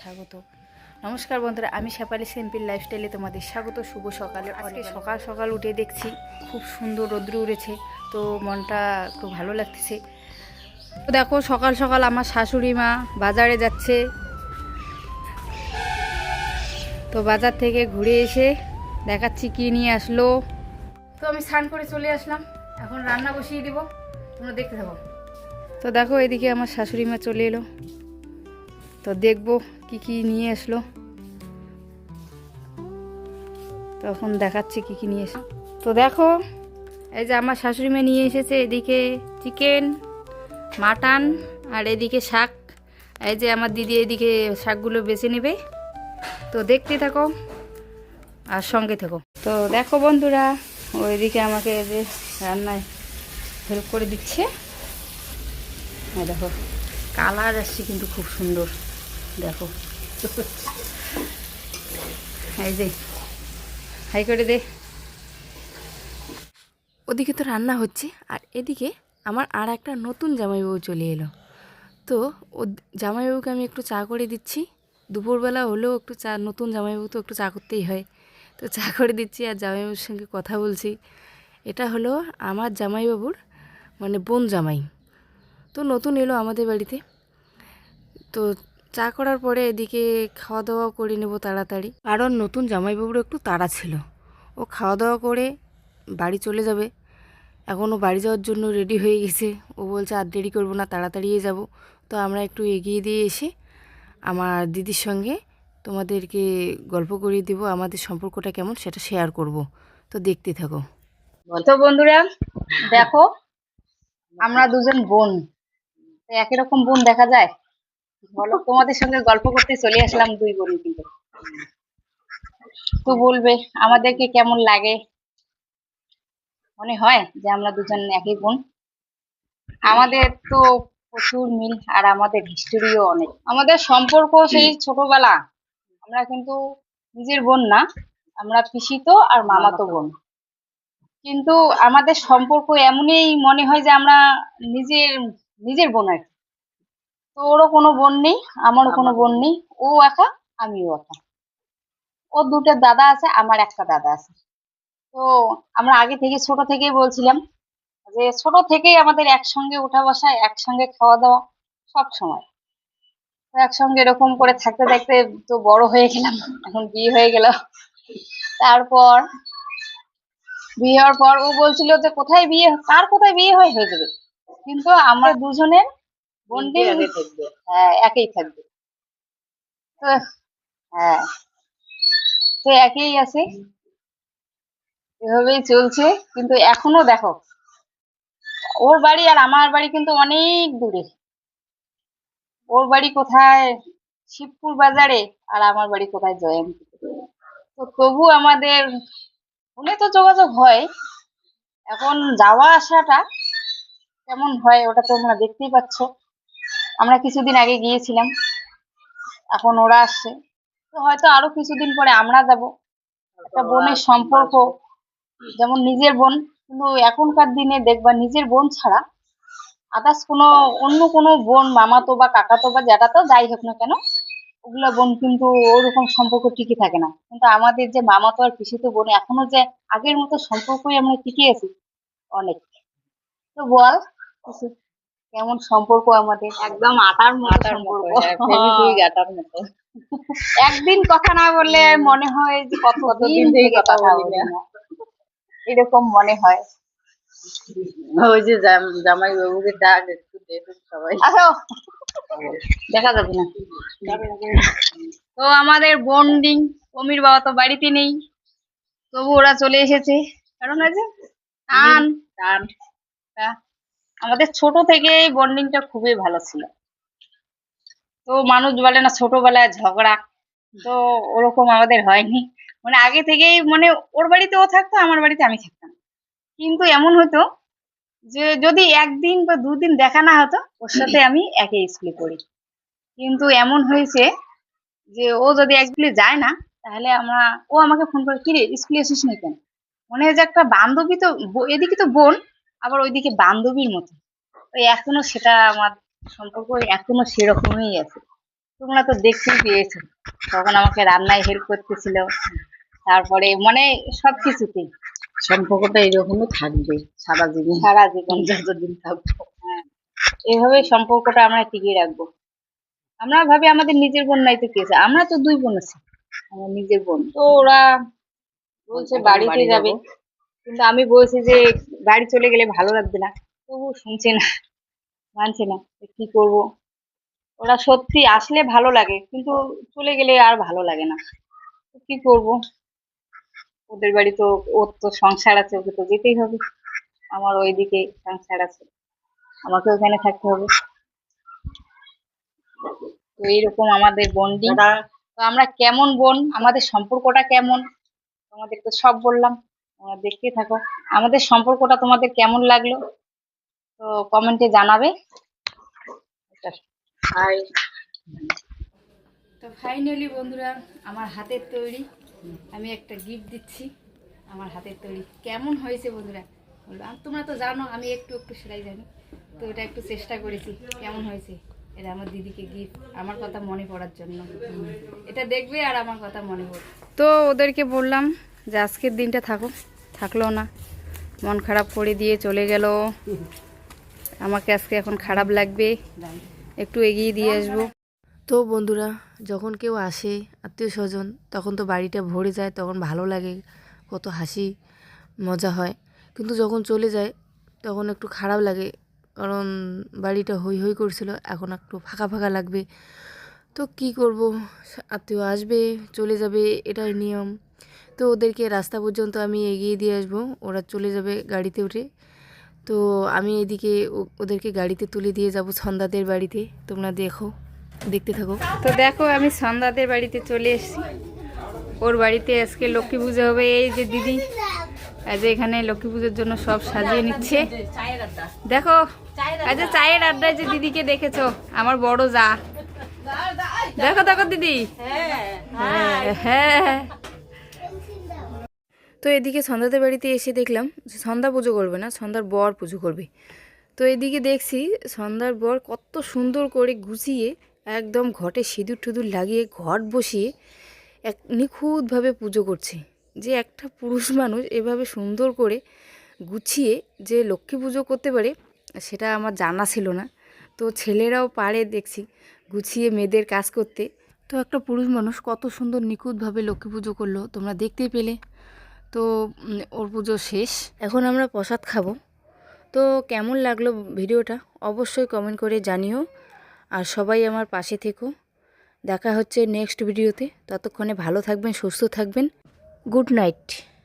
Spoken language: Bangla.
স্বাগত। নমস্কার বন্ধুরা আমি শেপালি সিম্পল লাইফস্টাইলে তোমাদের স্বাগত শুভ সকালে। আজকে সকাল সকাল উঠে দেখছি খুব সুন্দর রৌদ্র উড়েছে তো মনটা খুব ভালো লাগতেছে। তো দেখো সকাল সকাল আমার শাশুড়ি মা বাজারে যাচ্ছে। তো বাজার থেকে ঘুরে এসে দেখাচ্ছি কি নিয়ে আসলো। তো আমি স্নান করে চলে আসলাম। এখন রান্না বসিয়ে দিব তোমরা দেখতে থাকো। তো দেখো এদিকে আমার শাশুড়ি মা চলে এলো। তো দেখব কি কি নিয়ে আসলো। তখন দেখাচ্ছে কি কি নিয়ে এসে তো দেখো, এই যে আমার শাশুড়ি মেয়ে নিয়ে এসেছে, এদিকে চিকেন মাটন আর এদিকে শাক। এই যে আমার দিদি এদিকে শাকগুলো বেছে নেবে। তো দেখতে থাকো, আর সঙ্গে থাকো। তো দেখো বন্ধুরা, ওইদিকে আমাকে এই যে রান্নায় হেল্প করে দিচ্ছে। হ্যাঁ দেখো, কালার আসছে কিন্তু খুব সুন্দর। দেখো। এই যে, হাই করে দে। ওদিকে তো রান্না হচ্ছে, আর এদিকে আমার আর একটা নতুন জামাইবাবু চলে এলো। তো ও জামাইবাবুকে আমি একটু চা করে দিচ্ছি। দুপুরবেলা হলেও একটু চা, নতুন জামাইবাবু তো একটু চা করতেই হয়। তো চা করে দিচ্ছি আর জামাইবাবুর সঙ্গে কথা বলছি। এটা হলো আমার জামাইবাবুর মানে বোন জামাই। তো নতুন এলো আমাদের বাড়িতে। তো চা করার পরে এদিকে খাওয়া দাওয়া করে নেব তাড়াতাড়ি। কারণ নতুন জামাইবাবুর একটু তাড়া ছিল। ও খাওয়া দাওয়া করে বাড়ি চলে যাবে। এখনও বাড়ি যাওয়ার জন্য রেডি হয়ে গেছে। ও বলছে আর দেরি করব না তাড়াতাড়িই যাব। তো আমরা একটু এগিয়ে দিয়ে এসে আমার দিদির সঙ্গে তোমাদেরকে গল্প করিয়ে দেবো আমাদের সম্পর্কটা কেমন সেটা শেয়ার করব। তো দেখতে থাকো। তো বন্ধুরা দেখো আমরা দুজন বোন। একই রকম বোন দেখা যায়? বলো, তোমাদের সঙ্গে গল্প করতে চলে আসলাম দুই বোন কিন্তু তো বলবে, আমাদেরকে কেমন লাগে? মনে হয় যে আমরা দুজন একই বোন। আমাদের তো প্রচুর মিল আর আমাদের হিস্টোরিও অনেক। আমাদের সম্পর্ক সেই ছোটবেলা। আমরা কিন্তু নিজের বোন না, আমরা পিসিতো আর মামাতো বোন। কিন্তু আমাদের সম্পর্ক এমনই মনে হয় যে আমরা নিজের নিজের বোন আর কি। তো ওরও কোনো বোন নেই আমারও কোনো বোন নেই ও একা আমিও একা ওর দুটো দাদা আছে আমার একটা দাদা আছে। তো আমরা আগে থেকে ছোট থেকেই বলছিলাম যে ছোট থেকেই আমাদের একসঙ্গে উঠা বসা একসঙ্গে খাওয়া দাওয়া সব সময়। একসঙ্গে এরকম করে থাকতে থাকতে তো বড় হয়ে গেলাম এখন বিয়ে হয়ে গেল। তারপর বিয়ে হওয়ার পর ও বলছিল যে কোথায় বিয়ে কার কোথায় বিয়ে হয় হয়ে যাবে? কিন্তু আমরা দুজনের বন্ডিং হ্যাঁ একই থাকবে। তো হ্যাঁ। তো একই আছে। এভাবেই চলছে কিন্তু এখনও দেখো ওর বাড়ি আর আমার বাড়ি কিন্তু অনেক দূরে। ওর বাড়ি কোথায়? শিবপুর বাজারে আর আমার বাড়ি কোথায়? জয়ন্তী। তো তবু আমাদের ফোনে তো যোগাযোগ হয় এখন যাওয়া আসাটা কেমন হয় ওটা তোমরা দেখতেই পাচ্ছ। আমরা কিছুদিন আগে গিয়েছিলাম। এখন ওরা আসছে। তো হয়তো আরও কিছুদিন পরে আমরা যাব। একটা বোনের সম্পর্ক। যেমন নিজের বোন কিন্তু এখনকার দিনে দেখবা নিজের বোন ছাড়া আদার্স কোনো অন্য কোনো বোন মামাতো বা কাকাতো বা যারা জ্যাঠাতো যাই হোক না কেন ওগুলো বোন কিন্তু ওরকম সম্পর্ক টিকে থাকে না। কিন্তু আমাদের যে মামাতো আর পিসিতো বোন এখনও যে আগের মতো সম্পর্কই আমরা টিকে আছি অনেক। তো বল কিছু? কেমন সম্পর্ক আমাদের? একদম আটার মতো সম্পর্ক। আটার মতো। একদিন কথা না বললে মনে হয় যে কত দিন থেকে কথা বলি না। এরকম মনে হয়। ওই যে জামাই বাবুকে ডাক একটু সবাই। আসো। দেখা যাবে না। তো আমাদের বন্ডিং অমির বাবা তো বাড়িতে নেই। তবু ওরা চলে এসেছে। কারণ আছে টান। টান। আমাদের ছোট থেকে বন্ডিংটা খুবই ভালো ছিল। তো মানুষ বলে না ছোটবেলায় ঝগড়া, তো ওরকম আমাদের হয়নি। মানে আগে থেকেই মানে ওর বাড়িতে ও থাকতো, আমার বাড়িতে আমি থাকতাম। কিন্তু এমন হতো যে যদি একদিন বা দুদিন দেখা না হতো, ওর সাথে আমি একে স্কুলে পড়ি। কিন্তু এমন হয়েছে যে ও যদি এক স্কুলে যায় না, তাহলে আমরা, ও আমাকে ফোন করে, কিরে, স্কুলে এসিস নি কেন? মনে হয় যে একটা বান্ধবী তো, এদিকে তো বোন আবার ওইদিকে বান্ধবীর মতো। তো এখনও সেটা আমার সম্পর্ক এখনও সেরকমই আছে। তোমরা তো দেখতেই পেয়েছ। তখন আমাকে রান্নায় হেল্প করতেছিল। তারপরে মানে সবকিছুতেই সম্পর্কটা এরকমই থাকবে সারা জীবন সারা জীবন যতদিন থাকব। হ্যাঁ। এইভাবে সম্পর্কটা আমরা টিকিয়ে রাখব। আমরা ভাবি আমাদের নিজের বোন নাই তো কেছে। আমরা তো দুই বোন আছি। আমার নিজের বোন। তো ওরা বলছে বাড়িতে যাব। কিন্তু আমি বলছি যে বাড়ি চলে গেলে ভালো লাগবে না। তবু শুনছে না মানছে না কি করব। ওরা সত্যি আসলে ভালো লাগে কিন্তু চলে গেলে আর ভালো লাগে না। কি করব? ওদের বাড়ি তো ওর তো সংসার আছে ওকে তো যেতেই হবে। আমার ওইদিকে সংসার আছে। আমাকে ওখানে থাকতে হবে। তো এইরকম আমাদের বন্ডিং। তো আমরা কেমন বোন? আমাদের সম্পর্কটা কেমন? তোমাদের তো সব বললাম। দেখতে থাকো। আমাদের সম্পর্কটা তোমাদের কেমন লাগল? তো কমেন্টে জানাবে। হাই তো ফাইনালি বন্ধুরা আমার হাতের তৈরি। আমি একটা গিফট দিচ্ছি আমার হাতের তৈরি। কেমন হয়েছে বন্ধুরা? বলল তোমরা তো জানো আমি একটু একটু সেলাই জানি। তো এটা একটু চেষ্টা করেছি কেমন হয়েছে? এটা আমার দিদিকে গিফট আমার কথা মনে পড়ার জন্য। এটা দেখবে আর আমার কথা মনে পড়বে। তো ওদেরকে বললাম যে আজকের দিনটা থাকো থাকল না। মন খারাপ করে দিয়ে চলে গেল। আমাকে আজকে এখন খারাপ লাগবে। একটু এগিয়ে দিয়ে আসব। তো বন্ধুরা, যখন কেউ আসে, আত্মীয় স্বজন, তখন তো বাড়িটা ভরে যায়, তখন ভালো লাগে, কত হাসি, মজা হয়। কিন্তু যখন চলে যায়, তখন একটু খারাপ লাগে, কারণ বাড়িটা হই হই করছিল, এখন একটু ফাঁকা ফাঁকা লাগবে। তো কি করব? আত্মীয় আসবে, চলে যাবে, এটাই নিয়ম। তো ওদেরকে রাস্তা পর্যন্ত আমি এগিয়ে দিয়ে আসব। ওরা চলে যাবে গাড়িতে উঠে। তো আমি এদিকে ও- ওদেরকে গাড়িতে তুলে দিয়ে যাব সন্ধ্যাদের বাড়িতে। তোমরা দেখো দেখতে থাকো। তো দেখো আমি সন্ধ্যাদের বাড়িতে চলে এসেছি। ওর বাড়িতে আজকে লক্ষ্মী পুজো হবে এই যে দিদি। আজ এখানে লক্ষ্মী পুজোর জন্য সব সাজিয়ে নিচ্ছে। দেখো আজ চায়ের আড্ডায় যে দিদিকে দেখেছ আমার বড় যা। দেখো দেখো দিদি। হ্যাঁ হ্যাঁ। তো এদিকে সন্ধ্যাদের বাড়িতে এসে দেখলাম সন্ধ্যা পুজো করবে না, সন্ধ্যার বর পুজো করবে। তো এদিকে দেখছি সন্ধ্যার বর কত সুন্দর করে গুছিয়ে একদম ঘটে সিঁদুর টুদুর লাগিয়ে ঘট বসিয়ে এক নিখুঁতভাবে পুজো করছে। যে একটা পুরুষ মানুষ এভাবে সুন্দর করে গুছিয়ে যে লক্ষ্মী পুজো করতে পারে, সেটা আমার জানা ছিল না। তো ছেলেরাও পারে দেখছি গুছিয়ে মেয়েদের কাজ করতে। তো একটা পুরুষ মানুষ কত সুন্দর নিখুঁতভাবে লক্ষ্মী পুজো করল, তোমরা দেখতেই পেলে। তো ওর পুজো শেষ। এখন আমরা প্রসাদ খাব। তো, কেমন লাগল ভিডিওটা? অবশ্যই কমেন্ট করে জানিও। আর সবাই আমার পাশে থেকো। দেখা হচ্ছে নেক্সট ভিডিওতে ততক্ষণে ভালো থাকবেন, সুস্থ থাকবেন। Good night.